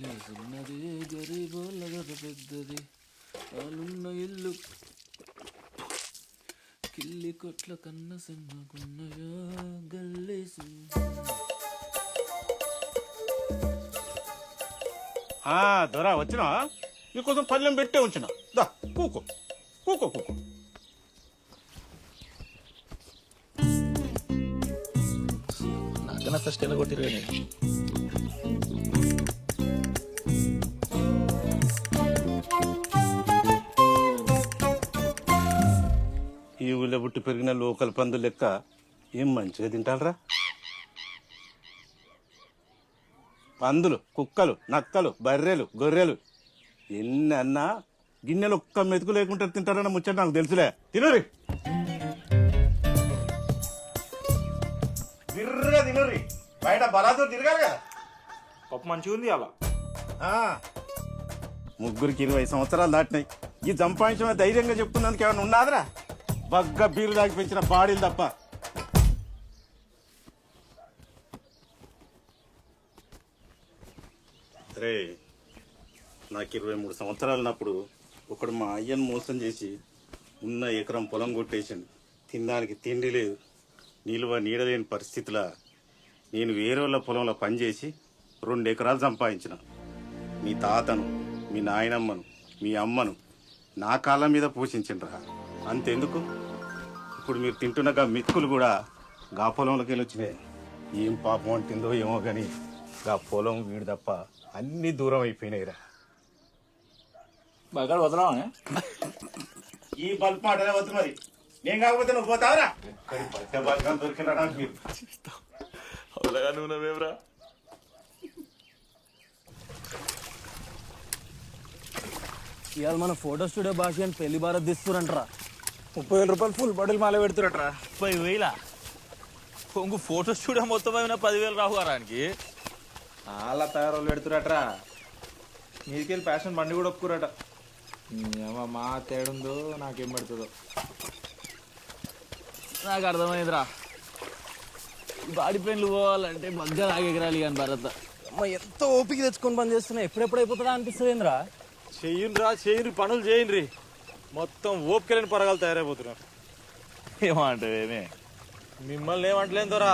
గల్లేసున్నది గరీబోళ్ళ గద పెద్దది వాళ్ళున్న ఇల్లు కిల్లి కొట్ల కన్న సిన్నకున్నయా గల్లేసు ఆ దొరా వచ్చినా నీకోసం పళ్ళెం పెట్టే ఉంచిన. దా కూకో. కూకో కూకో. నాకన్నా ఫస్ట్ ఎలా కొట్టిరు ఈ ఊళ్ళో పుట్టి పెరిగిన లోకల్ పందులు లెక్క ఏం మంచిగా తింటారా పందులు కుక్కలు నక్కలు బర్రెలు గొర్రెలు ఎన్ని అన్నా గిన్నెలు ఒక్క మెతుకు లేకుండా తింటారన్న ముచ్చట నాకు తెలుసులే. తినరి. తినరి బయట బలాతో తిరగాలి కదా. పప్పు మంచిగా ఉంది అలా. ఆ. ముగ్గురికి ఇరవై సంవత్సరాలు దాటినాయి. ఈ సంపాదించిన ధైర్యంగా చెప్తున్నందుకు ఏమైనా ఉన్నాదరా? బగ్గ బీరు దాకి పెంచిన బాడీలు తప్ప. రే నాకు ఇరవై మూడు సంవత్సరాలు ఉన్నప్పుడు ఒకడు మా అయ్యను మోసం చేసి ఉన్న ఎకరం పొలం కొట్టేసిండు. తినడానికి తిండి లేదు. నిలువ నీడలేని పరిస్థితుల నేను వేరే వాళ్ళ పొలంలో పనిచేసి రెండు ఎకరాలు సంపాదించిన. మీ తాతను మీ నాయనమ్మను మీ అమ్మను నా కాళ్ళ మీద పోషించిండ్రా. అంతెందుకు? ఇప్పుడు మీరు తింటున్న గా మిత్తులు కూడా గా పొలంలోకి వెళ్ళి వచ్చినాయి. ఏం పాపం అంటుందో ఏమో కానీ గా పొలం వీడు తప్ప అన్ని దూరం అయిపోయినాయిరా. బాగా వదలవా ఈ బల్బ్ మాటనే వద్దు మరి. నేను కాకపోతే నువ్వు పోతావరా? దొరికినా నాకు నువ్వు నవ్వేవరా ఇవాళ మన ఫోటో స్టూడియో భాష అని పెళ్ళి భారత్ తీస్తురంటరా ముప్పై వేల రూపాయలు ఫుల్ బాటిల్ మాల పెడుతురట్రా. ముప్పై వేల? ఇంకో ఫోటో స్టూడియో మొత్తం అయినా పదివేలు రావు గారానికి అలా తయారు పెడుతురట్రా. మీదికెళ్ళి ఫ్యాషన్ బండి కూడా ఒప్పుకురట. మా తేడుందో నాకేం పెడుతుందో. నాకు అర్థమైందిరా. బాడీ పెయిన్లు పోవాలంటే మగ్గ ఎగరాలి కానీ భరత్. అమ్మ ఎంత ఓపిక తెచ్చుకొని పని చేస్తున్నా ఎప్పుడెప్పుడు అయిపోతుందా అనిపిస్తుంది ఏంద్రా చెయ్యండి పనులు చేయండి మొత్తం ఓపికలేని పరగాలు తయారైపోతున్నారు. ఏమంటావు ఏమే మిమ్మల్ని ఏమంటలేం దొరా.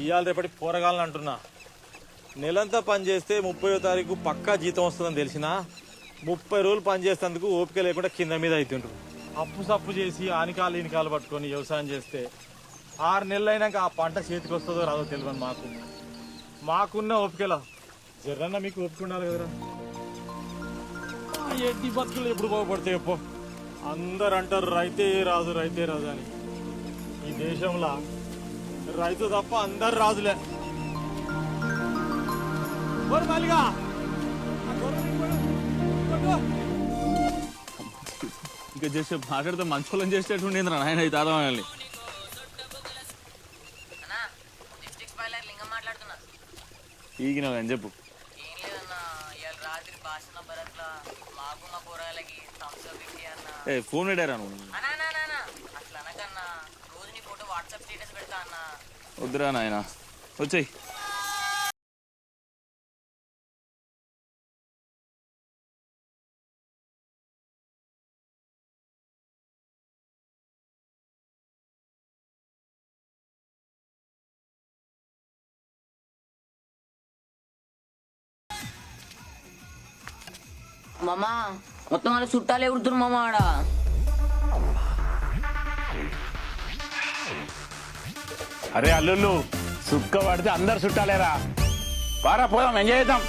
ఇవాళ రేపటి పోరగాలని అంటున్నా. నెలంతా పని చేస్తే ముప్పయో తారీఖు పక్కా జీతం వస్తుందని తెలిసినా ముప్పై రోజులు పని చేసేందుకు ఓపిక లేకుండా కింద మీద అవుతుండ్రు అప్పు సప్పు చేసి ఆనికాలు ఈనికాలు పట్టుకొని వ్యవసాయం చేస్తే ఆరు నెలలు అయినాక ఆ పంట చేతికి వస్తుందో రాదో తెలియదు మాకు. మాకున్న ఓపికలా. జర్రన్న మీకు ఓపిక ఉండాలి కదరా. ఎడ్డి బతుకులు ఎప్పుడు బాగుపడతాయి చెప్పు? అందరు అంటారు రైతే రాజు రైతే రాజు అని. ఈ దేశంలో రైతు తప్ప అందరు రాజులే మాలిగా. ఇంకా చేసే మాట్లాడితే మంచోళ్ళని చేసేటట్టు ఉండేంద్రా నాయన ఈ లింగం మాట్లాడుతున్నా. ఈగినావు అని చెప్పు. ఇచ్చి అన్న. ఏ ఫోన్ పెట్టారా నువ్వు? అన్నా అన్నా, అన్నా, అన్నా. అట్లా అనకన్నా రోజు నీ ఫోటో వాట్సాప్ స్టేటస్ పెడతా అన్నా. వద్దురా నాయన. వచ్చేయ్. మామా మొత్తం వాళ్ళ చుట్టాలు ఎగురుతున్నారు మామ ఆడ. అరే అల్లుళ్ళు సుక్క పడితే అందరు చుట్టాలేరా? పారా పోదాం ఎంజాయ్ చేద్దాం.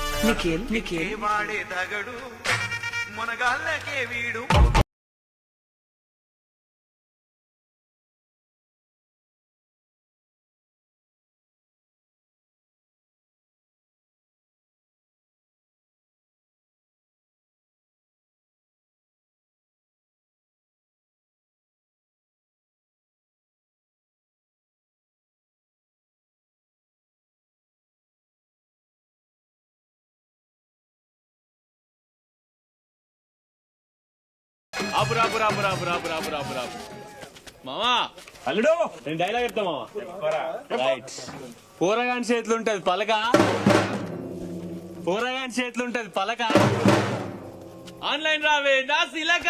ఆపు రాపు రాపు రాపు రాపు రాపు రాపు రాపు మామా. అల్లుడు నేను డైలాగ్ చెప్తా మామ. రైట్ కూరగాని చేతులు ఉంటది పలక. పోరగాని చేతులు ఉంటది పలక. ఆన్లైన్ రావే నా శిలక.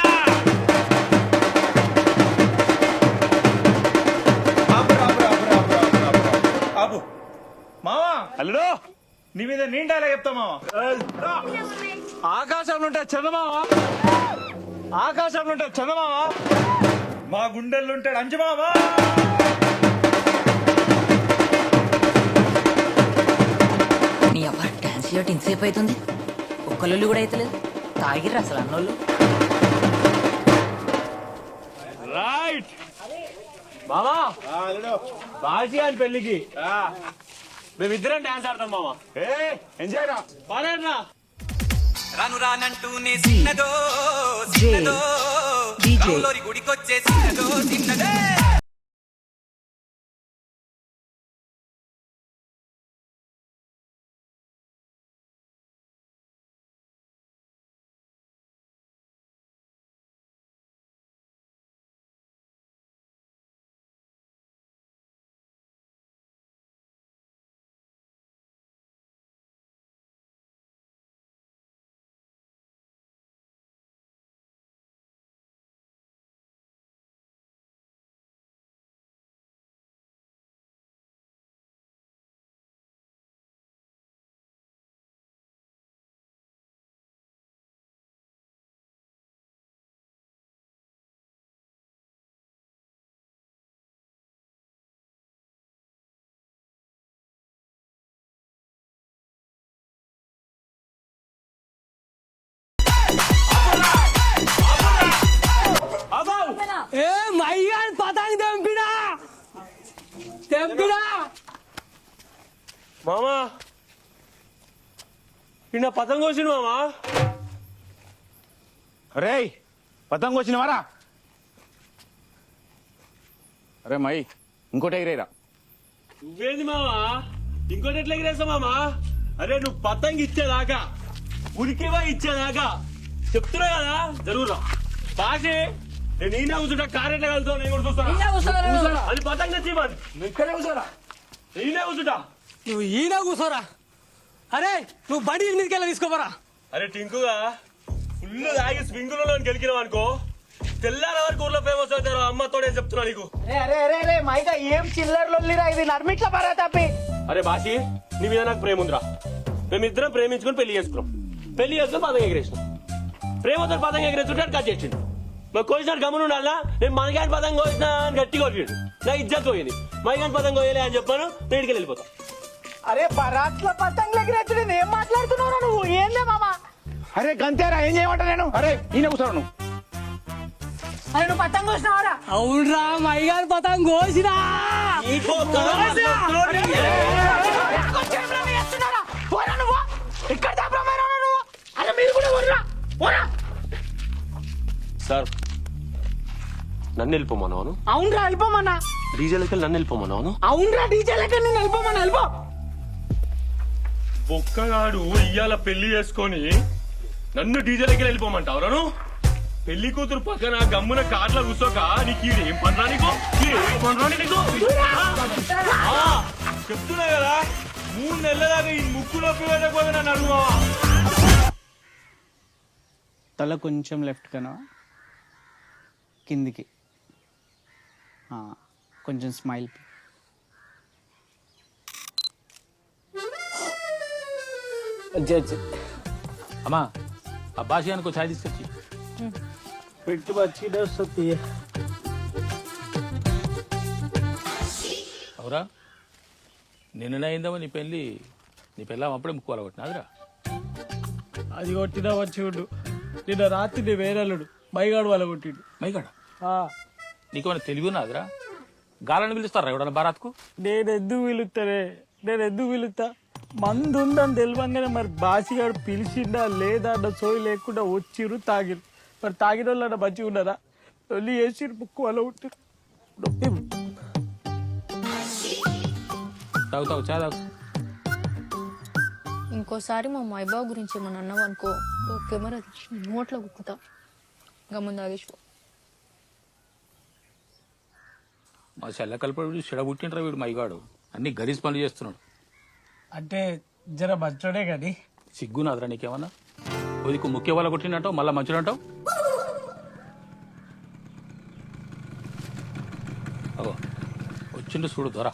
ఆపు, మావా అల్లుడు. నీ మీద నిండాలా చెప్తా మావా ఆకాశంలో ఉంటే చందమావా ఆకాశంలో ఉంటే చందమావా మా గుండెల్లో ఉంటాడు అంజు మావా నీ అబ్బా డాన్స్ చేయటం ఇంతసేపు అవుతుంది ఒక్కళ్ళు కూడా అవుతలేదు తాగిర్రు అసలు అన్నోళ్ళు రైట్ మామా బాజీ అని పెళ్ళికి మేమిద్దరం డాన్స్ ఆడతాం మామా. ఎంజాయ్ రా. రాను రానంటూనే చిన్నదో. డీజే రాములోరి గుడికొచ్చే మామా? నిన్న పతంగ వచ్చింది మామా? రే పతంగ వచ్చినవారా? అరే మై ఇంకోటి ఎగిరేరా. నువ్వేంది మామా? ఇంకోటి ఎట్లా ఎగిరేస్తా మామా? అరే నువ్వు పతంగ ఇచ్చేదాకా ఉనికివా ఇచ్చేదాకా? చెప్తున్నా కదా జరుగురా బాసి నేను ఈయన కూర్చుంటా కార్ ఎట్లా కలుగుతావు నేను కూడా చూస్తాను అది పతంగ మరి ఇక్కడే కూర్చోరా. ఈయన కూర్చుంటా. నువ్వు ఈయన కూర్చోరా. అరే నువ్వు బండి మీదకెళ్ళి తీసుకోపోరా. అరే టింకుగా ఫుల్ తాగి స్వింగులలో గెలికినావు అనుకో. తెల్లార వరకు ఊర్లో ఫేమస్ అవుతారు అమ్మతోడే చెప్తున్నా నీకు? అరే అరే అరే మైగా ఏం చిల్లర్ లొల్లిరా ఇది నర్మిట్ల పరా తప్పి అరే బాసి నీ మీద నాకు ప్రేమ ఉందిరా. మేమిద్దరం ప్రేమించుకొని పెళ్ళి చేసుకున్నాం. పెళ్ళి చేసుకుని పతంగ ఎగిరేసినాం. ప్రేమతో పతంగ ఎగిరేస్తుంటే కట్ చేసిండు. మా కోసినాడు గమనం ఉండాలా నేను మనగాని పతంగ కోసిన అని గట్టిగా కొట్టిండు. నా ఇజ్జత్ పోయింది. మైగాని పతంగ కోయలే అని చెప్పాను నేను ఇంటికి వెళ్ళిపోతా. అరే బరాత్ల పతంగ్ ఎగిరెచ్చుడు ఏం మాట్లాడుతున్నావురా నువ్వు? ఏందే మామా? అరే గంతేరా ఏం చేయమంటా నేను? అరే ఈయన కూర్చోను నువ్వు. అరే నువ్వు పతంగ్ వచ్చినావరా అవునరా మైగాన్ పతాంగ్ కోసినా. పోరా నన్ను వెళ్ళిపోమన్నాను అవునరా వెళ్ళిపోమన్నా. డీజేలకి నన్ను వెళ్ళిపోమన్నాను అవునరా డీజే లెక్క నేను వెళ్ళిపోమన్నా వెళ్ళిపో. ఒక్కగాడు ఇయ్యాల పెళ్ళి చేసుకొని నన్ను డీజేలకి వెళ్ళిపోమంటావు రాను పెళ్ళి కూతురు పక్కన గమ్మున కార్లో కూర్చోక నీకు ఏం పనరా నీకు? ఏం పనరా నీకు? ఆ, చెప్తున్నా కదా మూడు నెలల దాకా ఈ ముక్కు నొప్పి పెట్టకపోతే నన్ను అడుగువా తల కొంచెం లెఫ్ట్ కనా కిందికి. కొంచెం స్మైల్. అమ్మా ఆ భాషయానికి ఛాయ్ తీసుకొచ్చి. పెట్టి వచ్చి వస్తుంది అవురా నిన్న అయిందామా నీ పెళ్ళి. నీ పెళ్ళాం అప్పుడే ముక్కోవాలి కొట్టినాదిరా అది కొట్టినా వచ్చిండు నిన్న రాత్రి నీ వేరల్లుడు మైగాడు వాళ్ళ కొట్టిండు. మైగాడ? నీకేమైనా తెలివి ఉన్నదిరా? గాలని పిలుస్తారా ఎవడన్నా బారాత్కు నేను ఎందుకు పిలుస్తానే నేను ఎందుకు పిలుస్తా మందు ఉందని తెలియంగానే మరి బాసిగాడు పిలిచిండా లేదా అన్న సోయి లేకుండా వచ్చిర్రు తాగిరు మరి తాగిన వాళ్ళు మంచిగా ఉన్నారా వెళ్ళి వేసిరు ముక్కు వాళ్ళ ఉంటుంది తాగు తాగు చా తాగు. ఇంకోసారి మా మైబాబు గురించి ఏమన్నా అన్నావు అనుకో ఓకే మరి అది నోట్లో కుక్కుతా గమ్ముందు మా చెల్ల కలిపి చెడబుట్టిండ్రా వీడు మైగాడు. అన్ని గలీజ్ పనులు చేస్తున్నాడు. అంటే జర మంచోడే కానీ సిగ్గు నాదరా నీకేమన్నా? కొద్దికు ముఖ్య వాళ్ళ కొట్టినట్టావు మళ్ళీ అగో వచ్చిండు చూడు దొర.